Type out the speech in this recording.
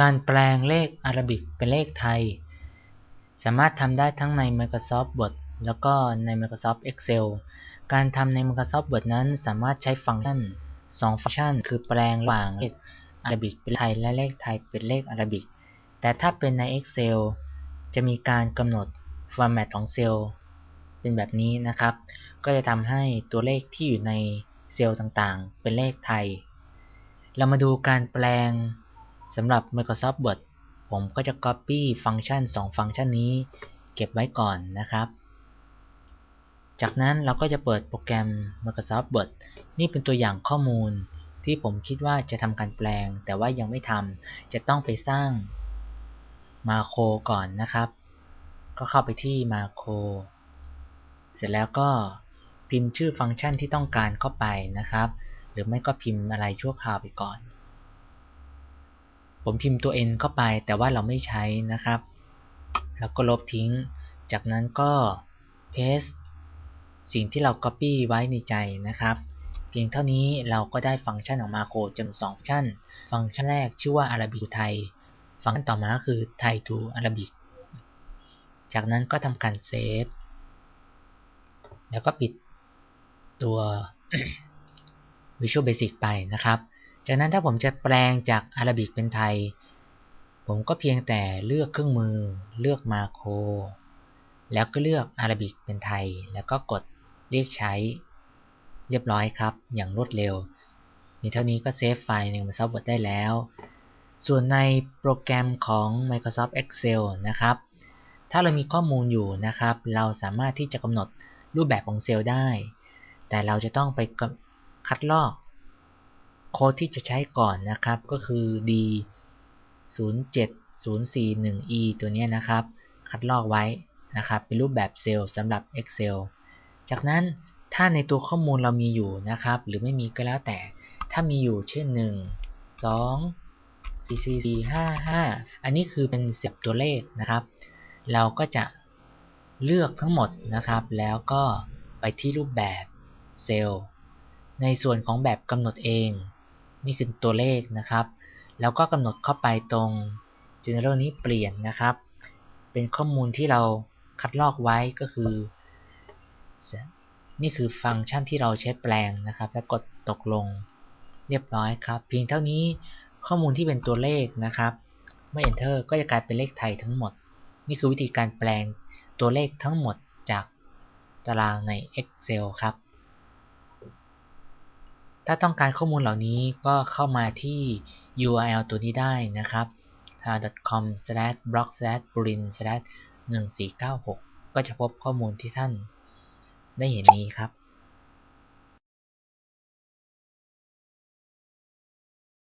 การแปลงเลขอารบิกเป็นเลขไทย สามารถทำได้ทั้งใน Microsoft Word แล้วก็ใน Microsoft Excel การทำใน Microsoft Word นั้นสามารถใช้ฟังก์ชัน2ฟังก์ชัน คือแปลงระหว่างเลขอารบิกเป็นไทยและเลขไทยเป็นเลขอารบิก แต่ถ้าเป็นใน Excel จะมีการกำหนดฟอร์แมตของเซลล์เป็นแบบนี้นะครับ ก็จะทำให้ตัวเลขที่อยู่ในเซลล์ต่างๆ เป็นเลขไทย เรามาดูการแปลง สำหรับ Microsoft Word ผมก็จะ Copy ฟังก์ชัน 2 ฟังก์ชันนี้ เก็บไว้ก่อนนะครับ จากนั้นเราก็จะเปิดโปรแกรม Microsoft Word นี่เป็นตัวอย่างข้อมูลที่ผมคิดว่าจะทำการแปลง แต่ว่ายังไม่ทำจะต้องไปสร้างมาโครก่อนนะครับ ก็เข้าไปที่มาโครเสร็จแล้วก็พิมพ์ชื่อฟังก์ชันที่ต้องการเข้าไปนะครับ หรือไม่ก็พิมพ์อะไรชั่วคราวไปก่อน ผมพิมพ์ตัว n เข้าไปแต่ว่าเราไม่ใช้นะครับ แล้วก็ลบทิ้ง จากนั้นก็ paste สิ่งที่เรา copy ไว้ในใจนะครับ เพียงเท่านี้เราก็ได้ฟังก์ชันของมาโครจำนวน2ฟังก์ชัน ฟังก์ชันแรกชื่อว่า Arabic to Thai ฟังก์ชันต่อมาคือ Thai to Arabic จากนั้นก็ทำการเซฟ แล้วก็ปิดตัว Visual Basic ไปนะครับ จากนั้นถ้าผมจะแปลงจากอาราบิกเป็นไทย ผมก็เพียงแต่เลือกเครื่องมือ เลือกมาโคร แล้วก็เลือกอาราบิกเป็นไทย แล้วก็กดเรียกใช้ เรียบร้อยครับ อย่างรวดเร็ว มีเท่านี้ก็เซฟไฟล์ใน Microsoft Word ได้แล้ว ส่วนในโปรแกรมของ Microsoft Excel นะครับ ถ้าเรามีข้อมูลอยู่นะครับ เราสามารถที่จะกำหนดรูปแบบของเซลล์ได้ แต่เราจะต้องไปคัดลอก โค้ดที่จะใช้ก่อนนะครับ ก็คือ d 07041 e ตัวนี้นะครับ คัดลอกไว้นะครับ เป็นรูปแบบเซลล์สำหรับ Excel จากนั้นถ้าในตัวข้อมูลเรามีอยู่นะครับ หรือไม่มีก็แล้วแต่ ถ้ามีอยู่เช่น 1 2 4 4 4 5 5 อันนี้คือเป็นเสียบตัวเลขนะครับ เราก็จะเลือกทั้งหมดนะครับ แล้วก็ไปที่รูปแบบเซลล์ ในส่วนของแบบกำหนดเอง นี่คือตัวเลขนะครับ แล้วก็กำหนดเข้าไปตรง general นี้เปลี่ยนนะครับ เป็นข้อมูลที่เราคัดลอกไว้ก็คือ นี่คือฟังก์ชันที่เราใช้แปลงนะครับ แล้วกดตกลงเรียบร้อยครับ เพียงเท่านี้ข้อมูลที่เป็นตัวเลขนะครับเมื่อ enter ก็จะกลายเป็นเลขไทยทั้งหมด นี่คือวิธีการแปลงตัวเลขทั้งหมดจากตารางใน Excel ครับ ถ้าต้องการข้อมูลเหล่านี้ก็เข้ามาที่ URL ตัวนี้ได้นะครับ com/blog/burin/1496 ก็จะพบข้อมูลที่ท่านได้เห็นนี้ครับ